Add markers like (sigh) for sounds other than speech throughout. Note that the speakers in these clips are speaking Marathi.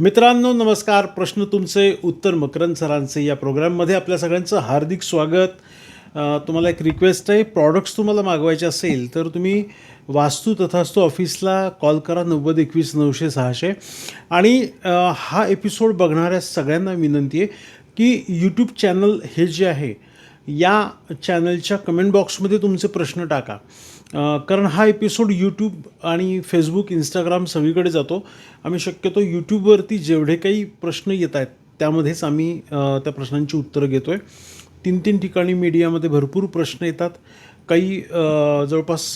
मित्रांनो नमस्कार. प्रश्न तुमचे उत्तर मकरंद सरांचे. या प्रोग्राममध्ये आपल्या सगळ्यांचं हार्दिक स्वागत. तुम्हाला एक रिक्वेस्ट आहे. प्रॉडक्ट्स तुम्हाला मागवायचे असेल तर तुम्ही वास्तू तथास्तू ऑफिसला कॉल करा नव्वद एकवीस नऊशे सहाशे. आणि हा एपिसोड बघणाऱ्या सगळ्यांना विनंती आहे की यूट्यूब चॅनल हे जे आहे या चॅनलच्या कमेंट बॉक्समध्ये तुमचे प्रश्न टाका. कारण हा एपिसोड यूट्यूब आणि फेसबुक इंस्टाग्राम सगळीकडे जातो. आम्ही शक्यतो यूट्यूबवरती जेवढे काही प्रश्न येत आहेत त्यामध्येच आम्ही त्या प्रश्नांची उत्तरं घेतो आहे तीन तीन ठिकाणी मीडियामध्ये भरपूर प्रश्न येतात. काही जवळपास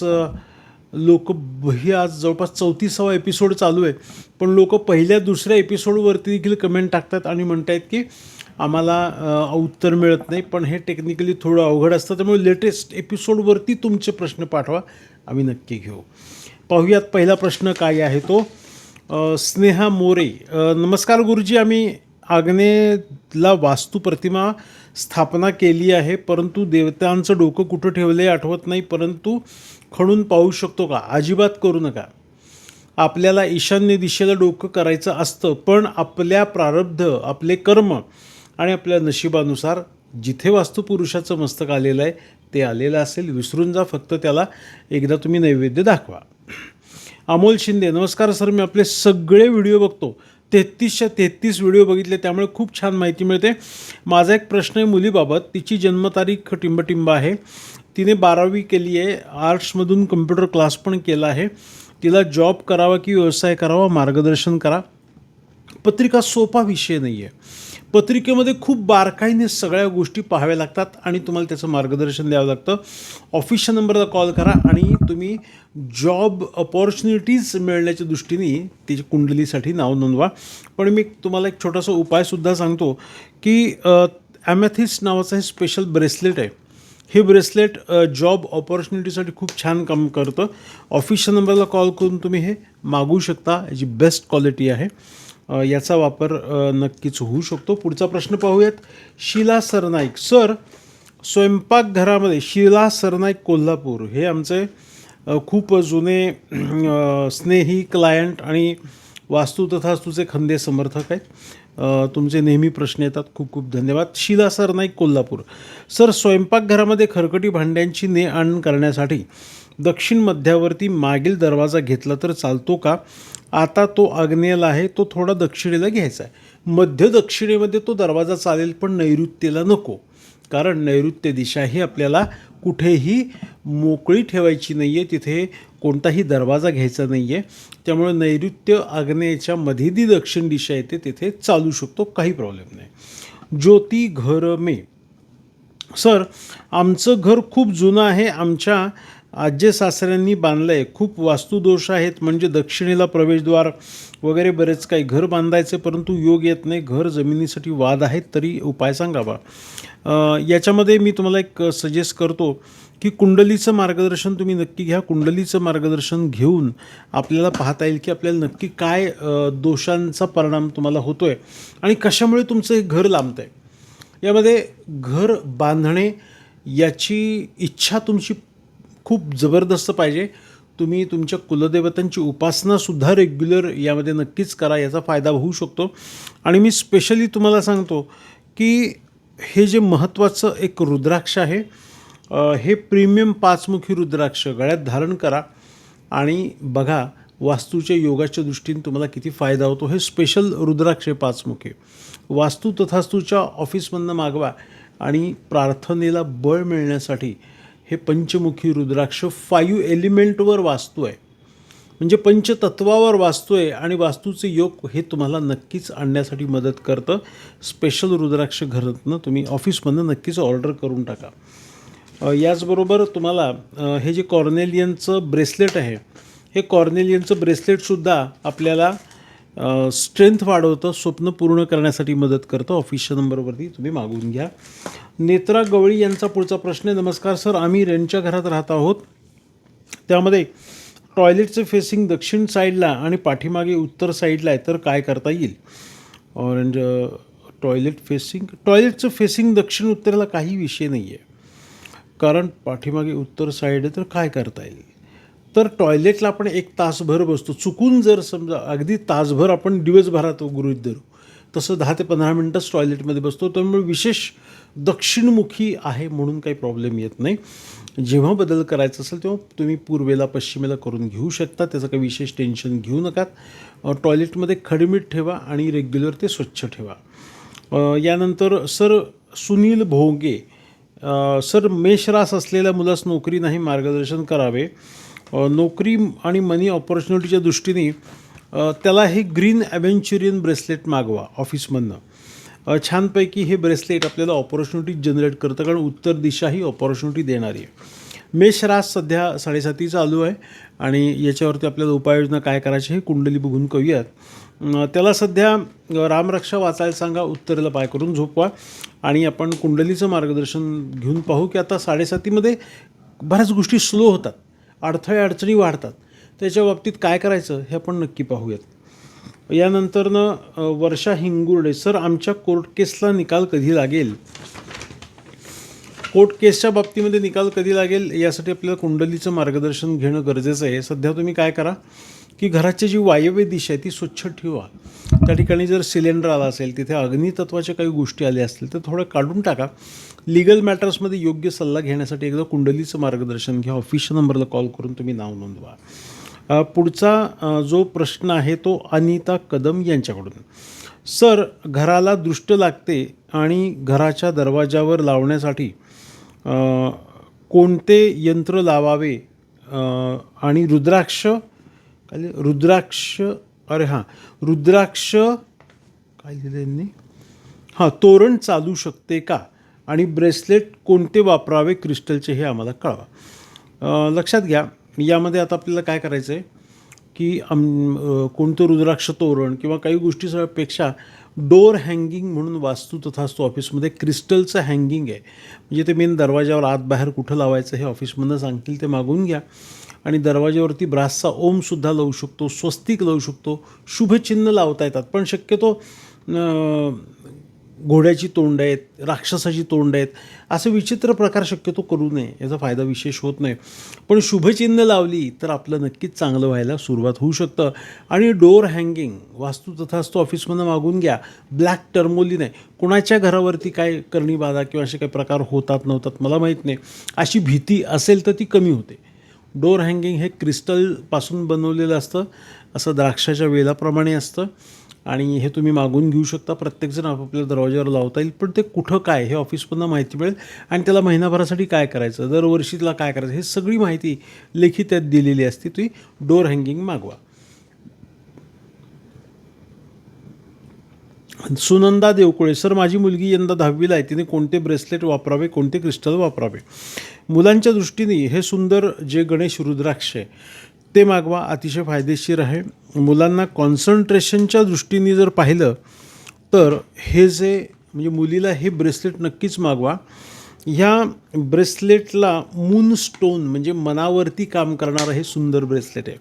लोक ही आज जवळपास चौतीसावा एपिसोड चालू आहे. पण लोक पहिल्या दुसऱ्या एपिसोडवरती देखील कमेंट टाकतात आणि म्हणत आहेत की आम्हाला उत्तर मिळत नाही पण हे टेक्निकली थोडं अवघड असतं. त्यामुळे लेटेस्ट एपिसोडवरती तुमचे प्रश्न पाठवा. आम्ही नक्की घेऊ. पाहूयात पहिला प्रश्न काय आहे तो. स्नेहा मोरे नमस्कार गुरुजी. आम्ही आग्नेला वास्तू प्रतिमा स्थापना केली आहे परंतु देवतांचं डोकं कुठं ठेवले आठवत नाही परंतु खणून पाहू शकतो का? अजिबात करू नका. आपल्याला ईशान्य दिशेला डोकं करायचं असतं पण आपल्या प्रारब्ध आपले कर्म आणि आपल्या नशिबानुसार जिथे वास्तुपुरुषाचं मस्तक आलेलं आहे ते आलेलं असेल. विसरून जा फक्त त्याला. एकदा तुम्ही नैवेद्य दाखवा. अमोल शिंदे नमस्कार सर. मी आपले सगळे व्हिडिओ बघतो. तेहतीसच्या तेहतीस व्हिडिओ बघितले त्यामुळे खूप छान माहिती मिळते. माझा एक प्रश्न आहे मुलीबाबत. तिची जन्मतारीख टिंबटिंब आहे. तिने बारावी केली आहे. आर्ट्समधून कम्प्युटर क्लास पण केला आहे. तिला जॉब करावा की व्यवसाय करावा मार्गदर्शन करा. पत्रिका सोपा विषय नाही आहे पत्रिकेमध्ये खूप बारकाईने सगळ्या गोष्टी पाहाव्या लागतात आणि तुम्हाला त्याचं मार्गदर्शन द्यावं लागतं. ऑफिसच्या नंबरला कॉल करा आणि तुम्ही जॉब अपॉर्च्युनिटीज मिळण्याच्या दृष्टीने त्याची कुंडलीसाठी नाव नोंदवा. पण मी तुम्हाला एक छोटासा उपायसुद्धा सांगतो की ॲमॅथिस नावाचं हे स्पेशल ब्रेसलेट आहे. हे ब्रेसलेट जॉब ऑपॉर्च्युनिटीसाठी खूप छान काम करतं. ऑफिसच्या नंबरला कॉल करून तुम्ही हे मागवू शकता याची बेस्ट क्वालिटी आहे. याचा वापर नक्कीच होऊ शकतो. पुढचा प्रश्न पाहूयात. शिला सरनाईक. सर स्वयंपाकघरामध्ये शिला सरनाईक कोल्हापूर हे आमचे खूप जुने स्नेही क्लायंट आणि वास्तू तथास्तूचे खंदे समर्थक आहेत. तुमचे नेहमी प्रश्न येतात. खूप खूप धन्यवाद. शिला सरनाईक कोल्हापूर. सर स्वयंपाकघरामध्ये खरकटी भांड्यांची ने आण करण्यासाठी दक्षिण मध्यावरती मागील दरवाजा घेतला तर चालतो का? आता तो आग्नेयला आहे तो थोडा दक्षिणेला घ्यायचा आहे. मध्य दक्षिणेमध्ये तो दरवाजा चालेल पण नैऋत्येला नको. कारण नैऋत्य दिशा ही आपल्याला कुठेही मोकळी ठेवायची नाही आहे तिथे कोणताही दरवाजा घ्यायचा नाही आहे त्यामुळे नैऋत्य आग्नेयच्या मध्ये जी दक्षिण दिशा येते तिथे चालू शकतो काही प्रॉब्लेम नाही. ज्योती घर मे सर आमचं घर खूप जुनं आहे आमच्या आज्य सासऱ्यांनी बांधलं आहे खूप वास्तुदोष आहेत म्हणजे दक्षिणेला प्रवेशद्वार वगैरे बरेच काही घर बांधायचे परंतु योग येत नाही घर जमिनीसाठी वाद आहेत तरी उपाय सांगावा. याच्यामध्ये मी तुम्हाला एक सजेस्ट करतो की कुंडलीचं मार्गदर्शन तुम्ही नक्की घ्या. कुंडलीचं मार्गदर्शन घेऊन आपल्याला पाहता येईल की आपल्याला नक्की काय दोषांचा परिणाम तुम्हाला होतो आहे आणि कशामुळे तुमचं हे घर लांबतं आहे यामध्ये घर बांधणे याची इच्छा तुमची खूप जबरदस्त पाहिजे. तुम्ही तुमच्या कुलदेवतांची उपासनासुद्धा रेग्युलर यामध्ये नक्कीच करा याचा फायदा होऊ शकतो. आणि मी स्पेशली तुम्हाला सांगतो की हे जे महत्त्वाचं एक रुद्राक्ष आहे हे प्रीमियम पाचमुखी रुद्राक्ष गळ्यात धारण करा. आणि बघा वास्तूच्या योगाच्या दृष्टीने तुम्हाला किती फायदा होतो. हे स्पेशल रुद्राक्ष आहे पाचमुखी. वास्तू तथास्तूच्या ऑफिसमधनं मागवा आणि प्रार्थनेला बळ मिळण्यासाठी हे पंचमुखी रुद्राक्ष फाईव्ह एलिमेंटवर वास्तू आहे म्हणजे पंचतत्वावर वास्तू आहे आणि वास्तूचे योग हे तुम्हाला नक्कीच आणण्यासाठी मदत करतं. स्पेशल रुद्राक्ष घरातनं तुम्ही ऑफिसमधनं नक्कीच ऑर्डर करून टाका. याचबरोबर तुम्हाला हे जे कॉर्नेलियनचं ब्रेसलेट आहे हे कॉर्नेलियनचं ब्रेसलेटसुद्धा आपल्याला स्ट्रेंथ वाढवतं स्वप्न पूर्ण करण्यासाठी मदत करतं. ऑफिसच्या नंबरवरती तुम्ही मागून घ्या. नेत्रा गवळी यांचा पुढचा प्रश्न आहे. नमस्कार सर आम्ही रेंटच्या घरात राहत आहोत. त्यामध्ये टॉयलेटचं फेसिंग दक्षिण साईडला आणि पाठीमागे उत्तर साईडला आहे. तर काय करता येईल? ऑरेंज टॉयलेट फेसिंग टॉयलेटचं फेसिंग दक्षिण उत्तरेला काही विषय नाही आहे कारण पाठीमागे उत्तर साईड आहे. तर काय करता येईल? तर टॉयलेटला आपण एक तासभर बसतो. चुकून जर समजा अगदी तासभर आपण दिवसभरात गृहित धरू तसं दहा ते पंधरा मिनटंच टॉयलेटमध्ये बसतो. त्यामुळे विशेष दक्षिणमुखी आहे म्हणून काही प्रॉब्लेम येत नाही. जेव्हा बदल करायचा असेल तेव्हा तुम्ही पूर्वेला पश्चिमेला करून घेऊ शकता. त्याचं काही विशेष टेन्शन घेऊ नकात टॉयलेटमध्ये खडमीठ ठेवा आणि रेग्युलर ते स्वच्छ ठेवा. यानंतर सर सुनील भोंगे सर मेषरास असलेल्या मुलास नोकरी नाही मार्गदर्शन करावे. नोकरी आणि मनी ऑपॉर्च्युनिटीच्या दृष्टीने त्याला हे ग्रीन ॲव्हेंचुरियन ब्रेसलेट मागवा ऑफिसमधनं छानपैकी हे ब्रेसलेट आपल्याला ऑपॉर्च्युनिटी जनरेट करतं कारण उत्तर दिशा ही ऑपॉर्च्युनिटी देणारी आहे. मेष रास सध्या साडेसाती चालू आहे आणि याच्यावरती आपल्याला उपाययोजना काय करायची हे कुंडली बघून करूयात. त्याला सध्या रामरक्षा वाचायला सांगा उत्तरेला पाय करून झोपवा आणि आपण कुंडलीचं मार्गदर्शन घेऊन पाहू की आता साडेसातीमध्ये बऱ्याच गोष्टी स्लो होतात. अडथळे अडचणी वाढतात. त्याच्या बाबतीत काय करायचं हे आपण नक्की पाहूयात. यानंतरनं वर्षा हिंगुर्डे. सर आमच्या कोर्ट केसला निकाल कधी लागेल? कोर्ट केसच्या बाबतीमध्ये निकाल कधी लागेल? यासाठी आपल्याला कुंडलीचं मार्गदर्शन घेणं गरजेचं आहे. सध्या तुम्ही काय करा की घराची जी वायव्य दिशा आहे ती स्वच्छ ठेवा. त्या ठिकाणी जर सिलेंडर आला असेल तिथे अग्नितत्वाच्या काही गोष्टी आल्या असतील तर थोडं काढून टाका. लिगल मॅटर्समध्ये योग्य सल्ला घेण्यासाठी एकदा कुंडलीचं मार्गदर्शन घ्या. ऑफिशियल नंबरला कॉल करून तुम्ही नाव नोंदवा. पुढचा जो प्रश्न आहे तो अनिता कदम यांच्याकडून. सर घराला दृष्ट लागते आणि घराच्या दरवाजावर लावण्यासाठी कोणते यंत्र लावावे? आणि रुद्राक्ष काय रुद्राक्ष अरे हां रुद्राक्ष काय लिहिलं यांनी? हां तोरण चालू शकते का? आणि ब्रेसलेट कोणते वापरावे क्रिस्टलचे हे आम्हाला कळवा. लक्षात घ्या यामध्ये आता आपल्याला काय करायचं आहे की आम कोणतं रुद्राक्ष तोरण किंवा काही गोष्टीपेक्षा डोअर हँगिंग म्हणून वास्तू तथास्तू ऑफिसमध्ये क्रिस्टलचं हँगिंग आहे. म्हणजे ते मेन दरवाजावर आत बाहेर कुठं लावायचं हे ऑफिसमधनं सांगतील ते मागून घ्या. आणि दरवाजावरती ब्रासचा ओमसुद्धा लावू शकतो स्वस्तिक लावू शकतो शुभचिन्ह लावता येतात. पण शक्यतो घोड्याची तोंड आहेत राक्षसाची तोंड आहेत असे विचित्र प्रकार शक्यतो करू नये याचा फायदा विशेष होत नाही. पण शुभचिन्ह लावली तर आपलं नक्कीच चांगलं व्हायला सुरुवात होऊ शकतं. आणि डोअर हँगिंग वास्तू तथास्तू ऑफिसमधनं मागून घ्या. ब्लॅक टर्मोली नाही. कोणाच्या घरावरती काय करणी बाधा किंवा असे काही प्रकार होतात नव्हतात मला माहीत नाही. अशी भीती असेल तर ती कमी होते. डोअर हँगिंग हे क्रिस्टलपासून बनवलेलं असतं. असं द्राक्षाच्या वेलाप्रमाणे असतं. आणि हे तुम्ही मागून घेऊ शकता. प्रत्येकजण आपापल्या दरवाजावर लावता येईल. पण ते कुठं काय हे ऑफिसमधनं माहिती मिळेल. आणि त्याला महिनाभरासाठी काय करायचं? दरवर्षी त्याला काय करायचं? हे सगळी माहिती लेखी त्यात दिलेली असते. तुम्ही डोअर हँगिंग मागवा. सुनंदा देवकुळे सर माझी मुलगी यंदा दहावीला आहे. तिने कोणते ब्रेसलेट वापरावे? कोणते क्रिस्टल वापरावे? मुलांच्या दृष्टीने हे सुंदर जे गणेश रुद्राक्ष आहे ते मागवा अतिशय फायदेशीर आहे. मुलांना कॉन्सन्ट्रेशनच्या दृष्टीने जर पाहिलं तर हे जे म्हणजे मुलीला हे ब्रेसलेट नक्कीच मागवा. ह्या ब्रेसलेटला मून स्टोन म्हणजे मनावरती काम करणारं हे सुंदर ब्रेसलेट आहे.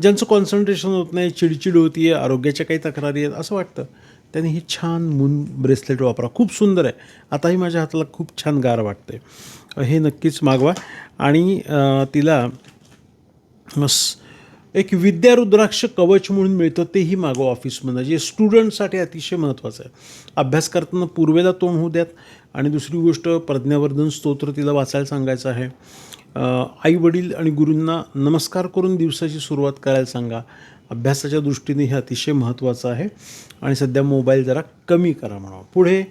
ज्यांचं कॉन्सन्ट्रेशन होत नाही चिडचिड होती आहे आरोग्याच्या काही तक्रारी आहेत असं वाटतं. त्यांनी हे छान मून ब्रेसलेट वापरा. खूप सुंदर आहे. आताही माझ्या हाताला खूप छान गार वाटते हे नक्कीच मागवा. आणि तिला एक विद्यारुद्राक्ष कवच म्हणून मिळतं तेही मागो ऑफिसमधनं जे स्टुडंटसाठी अतिशय महत्त्वाचं आहे. अभ्यास करताना पूर्वेला तोंड होऊ द्यात. आणि दुसरी गोष्ट प्रज्ञावर्धन स्तोत्र तिला वाचायला सांगायचं आहे. आई वडील आणि गुरूंना नमस्कार करून दिवसाची सुरुवात करायला सांगा. अभ्यासाच्या दृष्टीने हे अतिशय महत्त्वाचं आहे. आणि सध्या मोबाईल जरा कमी करा म्हणावा. पुढे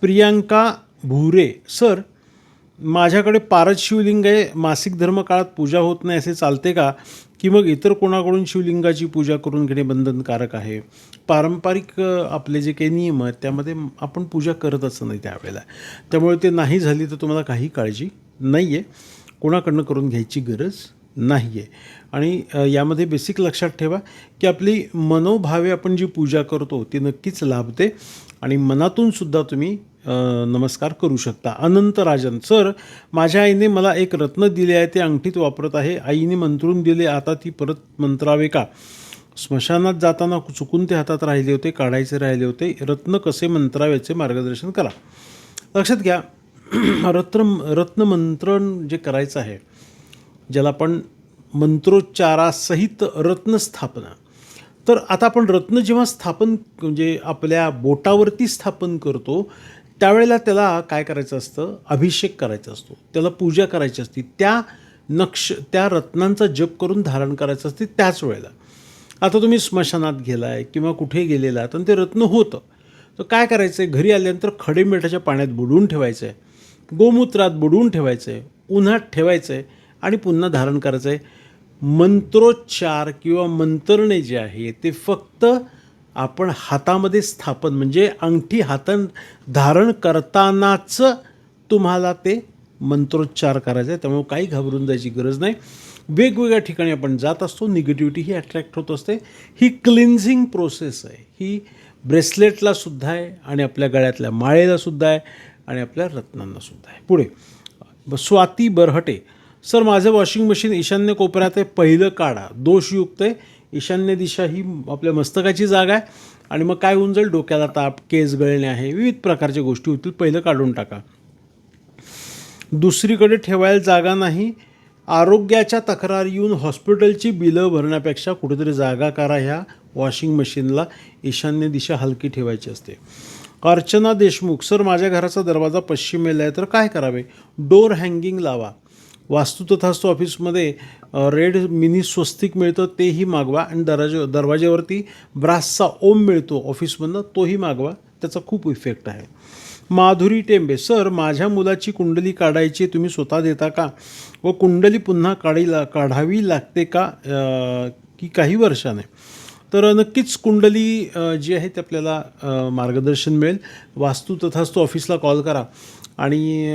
प्रियांका भुरे. सर माझ्याकडे पारच शिवलिंग आहे मासिक धर्म काळात पूजा होत नाही असे चालते का? की मग इतर कोणाकडून शिवलिंगाची पूजा करून घेणे बंधनकारक आहे? पारंपरिक आपले जे काही नियम आहेत त्यामध्ये आपण पूजा करतच नाही त्यावेळेला. त्यामुळे ते नाही झाली तर तुम्हाला काही काळजी नाही आहे कोणाकडनं करून घ्यायची गरज नाही आहे आणि यामध्ये बेसिक लक्षात ठेवा की आपली मनोभावे आपण जी पूजा करतो ती नक्कीच लाभते. आणि मनातून सुद्धा तुम्ही नमस्कार करू शकता. अनंत राजन सर माझ्या आईने मला एक रत्न दिले आहे ते अंगठीत वापरत आहे. आईने मंत्रून दिले आता ती परत मंत्रावे का? स्मशानात जाताना चुकून ते हातात राहिले होते काढायचे राहिले होते. रत्न कसे मंत्राव्याचे मार्गदर्शन करा. लक्षात घ्या (clears throat) रत्न रत्नमंत्रण जे करायचं आहे ज्याला आपण मंत्रोच्चारासहित रत्नस्थापना तर आता आपण रत्न जेव्हा स्थापन म्हणजे आपल्या बोटावरती स्थापन करतो त्यावेळेला त्याला काय करायचं असतं? अभिषेक करायचा असतो. त्याला पूजा करायची असते. त्या नक्ष त्या रत्नांचा जप करून धारण करायचं असते त्याच वेळेला. आता तुम्ही स्मशानात गेलाय किंवा कुठे गेलेला तर ते रत्न होतं. तर काय करायचं आहे घरी आल्यानंतर खडे मिठाच्या पाण्यात बुडवून ठेवायचं आहे गोमूत्रात बुडवून ठेवायचं आहे उन्हात ठेवायचं आहे आणि पुन्हा धारण करायचं आहे मंत्रोच्चार किंवा मंत्रणे जे आहे ते फक्त आपण हातामध्ये स्थापन म्हणजे अंगठी हातान धारण करतानाच तुम्हाला ते मंत्रोच्चार करायचा आहे त्यामुळे काही घाबरून जायची गरज नाही. वेगवेगळ्या ठिकाणी आपण जात असतो. निगेटिव्हिटी ही अट्रॅक्ट होत असते. ही क्लिन्झिंग प्रोसेस आहे. ही ब्रेसलेटला सुद्धा आहे आणि आपल्या गळ्यातल्या माळेला सुद्धा आहे आणि आपल्या रत्नांना सुद्धा आहे. पुढे स्वाती बरहटे. सर माझं वॉशिंग मशीन ईशान्य कोपऱ्यात आहे पहिलं काढा. दोषयुक्त आहे. ईशान्य दिशा ही आपल्या मस्तकाची जागा आहे. आणि मग काय होऊन जाईल? डोक्याला ताप केस गळणे आहे विविध प्रकारच्या गोष्टी होतील. पहिलं काढून टाका. दुसरीकडे ठेवायला जागा नाही. आरोग्याच्या तक्रार येऊन हॉस्पिटलची बिलं भरण्यापेक्षा कुठेतरी जागा करा ह्या वॉशिंग मशीनला. ईशान्य दिशा हलकी ठेवायची असते. अर्चना देशमुख सर माझ्या घराचा दरवाजा पश्चिमेला आहे तर काय करावे? डोर हँगिंग लावा. वास्तू तथास्तू ऑफिसमध्ये रेड मिनी स्वस्तिक मिळतं तेही मागवा. आणि दराजे दरवाज्यावरती ब्रासचा ओम मिळतो ऑफिसमधनं तोही मागवा. त्याचा खूप इफेक्ट आहे. माधुरी टेंबे सर माझ्या मुलाची कुंडली काढायची तुम्ही स्वतः देता का? व कुंडली पुन्हा काढी ला काढावी लागते का? की काही वर्षाने? तर नक्कीच कुंडली जी आहे ते आपल्याला मार्गदर्शन मिळेल. वास्तू तथास्तू ऑफिसला कॉल करा. आणि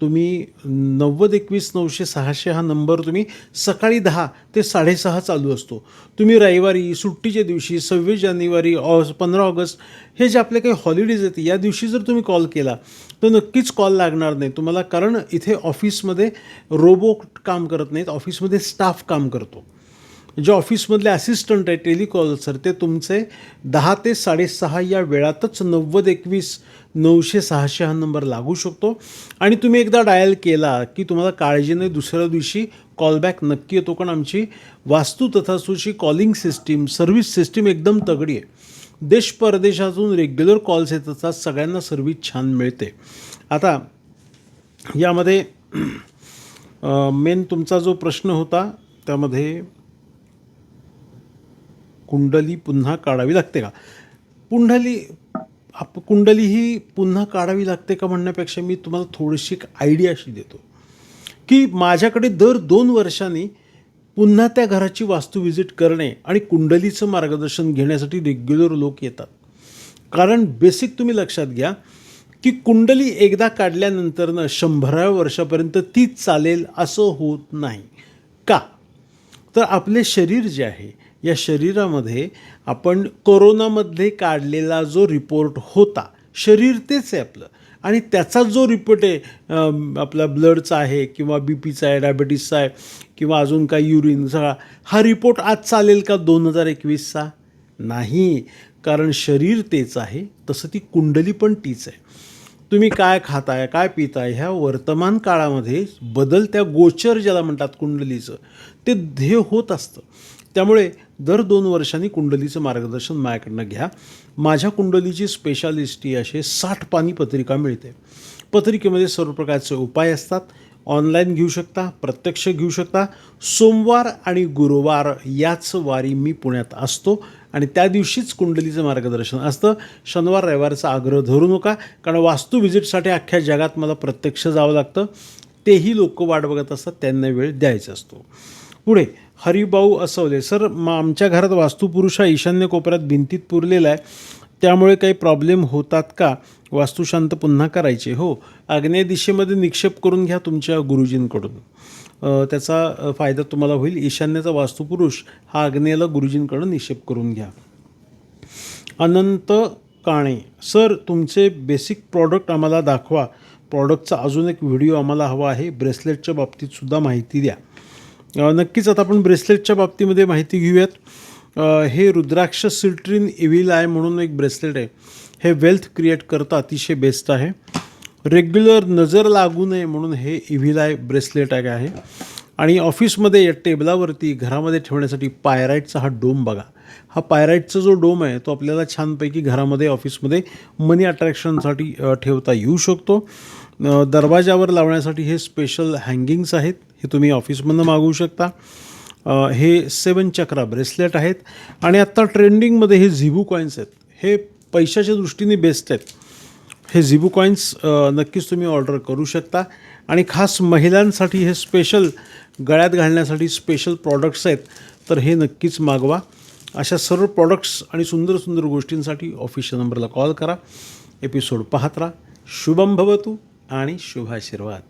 तुम्ही नव्वद एकवीस नऊशे सहाशे हा नंबर तुम्ही सकाळी दहा ते साडेसहा चालू असतो. तुम्ही रविवारी सुट्टीच्या दिवशी सव्वीस जानेवारी ऑ पंधरा ऑगस्ट हे जे आपले काही हॉलिडेज आहेत या दिवशी जर तुम्ही कॉल केला तर नक्कीच कॉल लागणार नाही. तुम्हाला कारण इथे ऑफिसमध्ये रोबोट काम करत नाहीत ऑफिसमध्ये स्टाफ काम करतो. जे ऑफिसमधले असिस्टंट आहे टेलिकॉलर ते तुमचे दहा ते साडेसहा या वेळातच नव्वद एकवीस नऊशे सहाशे हा नंबर लागू शकतो. आणि तुम्ही एकदा डायल केला की तुम्हाला काळजीने दुसऱ्या दिवशी कॉलबॅक नक्की येतो. कारण आमची वास्तू तथासूची कॉलिंग सिस्टीम सर्व्हिस सिस्टीम एकदम तगडी आहे. देश परदेशातून रेग्युलर कॉल्स येत असतात सगळ्यांना सर्व्हिस छान मिळते. आता यामध्ये मेन तुमचा जो प्रश्न होता त्यामध्ये कुंडली पुन्हा काढावी लागते का? कुंडली आप कुंडली ही पुन्हा काढावी लागते का म्हणण्यापेक्षा मी तुम्हाला थोडीशी एक आयडिया अशी देतो. की माझ्याकडे दर दोन वर्षांनी पुन्हा त्या घराची वास्तू व्हिजिट करणे आणि कुंडलीचं मार्गदर्शन घेण्यासाठी रेग्युलर लोक येतात. कारण बेसिक तुम्ही लक्षात घ्या की कुंडली एकदा काढल्यानंतरनं शंभराव्या वर्षापर्यंत ती चालेल असं होत नाही. का? तर आपले शरीर जे आहे या शरीरामध्ये आपण कोरोनामध्ये काढलेला जो रिपोर्ट होता शरीर तेच आहे आपलं. आणि त्याचा जो रिपोर्ट आहे आपला ब्लडचा आहे किंवा बी पीचा आहे डायबिटीसचा आहे किंवा अजून काही युरिन सगळा हा रिपोर्ट आज चालेल का दोन हजार एकवीसचा? नाही. कारण शरीर तेच आहे तसं ती कुंडली पण तीच आहे. तुम्ही काय खाताय काय पिताय ह्या वर्तमान काळामध्ये बदल त्या गोचर ज्याला म्हणतात कुंडलीचं ते ध्येय होत असतं. त्यामुळे दर दोन वर्षांनी कुंडलीचं मार्गदर्शन माझ्याकडनं घ्या. माझ्या कुंडलीची स्पेशालिस्टी असे साठ पानी पत्रिका मिळते. पत्रिकेमध्ये सर्व प्रकारचे उपाय असतात. ऑनलाईन घेऊ शकता प्रत्यक्ष घेऊ शकता. सोमवार आणि गुरुवार याच वारी मी पुण्यात असतो आणि त्या दिवशीच कुंडलीचं मार्गदर्शन असतं. शनिवार रविवारचा आग्रह धरू नका कारण वास्तू व्हिजिटसाठी अख्ख्या जगात मला प्रत्यक्ष जावं लागतं. तेही लोक वाट बघत असतात त्यांना वेळ द्यायचा असतो. पुढे हरिभाऊ असवले. सर मग आमच्या घरात वास्तुपुरुष हा ईशान्य कोपऱ्यात भिंतीत पुरलेला आहे. त्यामुळे काही प्रॉब्लेम होतात का? वास्तुशांत पुन्हा करायचे. हो आग्नेय दिशेमध्ये निक्षेप करून घ्या तुमच्या गुरुजींकडून. त्याचा फायदा तुम्हाला होईल. ईशान्याचा वास्तुपुरुष हा आग्नेयाला गुरुजींकडून निक्षेप करून घ्या. अनंत काणे. सर तुमचे बेसिक प्रॉडक्ट आम्हाला दाखवा. प्रॉडक्टचा अजून एक व्हिडिओ आम्हाला हवा आहे. ब्रेसलेटच्या बाबतीतसुद्धा माहिती द्या. नक्कीच आता आपण ब्रेसलेटच्या बाबतीमध्ये माहिती घेऊयात. हे रुद्राक्ष सिल्ट्रीन इव्हिल म्हणून एक ब्रेसलेट आहे. हे वेल्थ क्रिएट करतं अतिशय बेस्ट आहे. रेग्युलर नजर लागू नये म्हणून हे इव्हिल आय ब्रेसलेट आहे. आणि ऑफिसमध्ये या टेबलावरती घरामध्ये ठेवण्यासाठी पायराईटचा हा डोम बघा. हा पायराईटचा जो डोम आहे तो आपल्याला छानपैकी घरामध्ये ऑफिसमध्ये मनी अट्रॅक्शनसाठी ठेवता येऊ शकतो. दरवाजावर लावण्यासाठी हे स्पेशल हँगिंग्स आहेत. हे तुम्ही ऑफिसमधनं मागवू शकता. हे सेवन चक्रा ब्रेसलेट आहेत. आणि आत्ता ट्रेंडिंगमध्ये हे झिबू कॉईन्स आहेत. हे पैशाच्या दृष्टीने बेस्ट आहेत. हे झिबू कॉईन्स नक्कीच तुम्ही ऑर्डर करू शकता. आणि खास महिलांसाठी हे स्पेशल गळ्यात घालण्यासाठी स्पेशल प्रॉडक्ट्स आहेत. तर हे नक्कीच मागवा. अशा सर्व प्रॉडक्ट्स आणि सुंदर सुंदर गोष्टींसाठी ऑफिसच्या नंबरला कॉल करा. एपिसोड पाहत राहा. शुभम भवतू आणि शुभाशीर्वाद.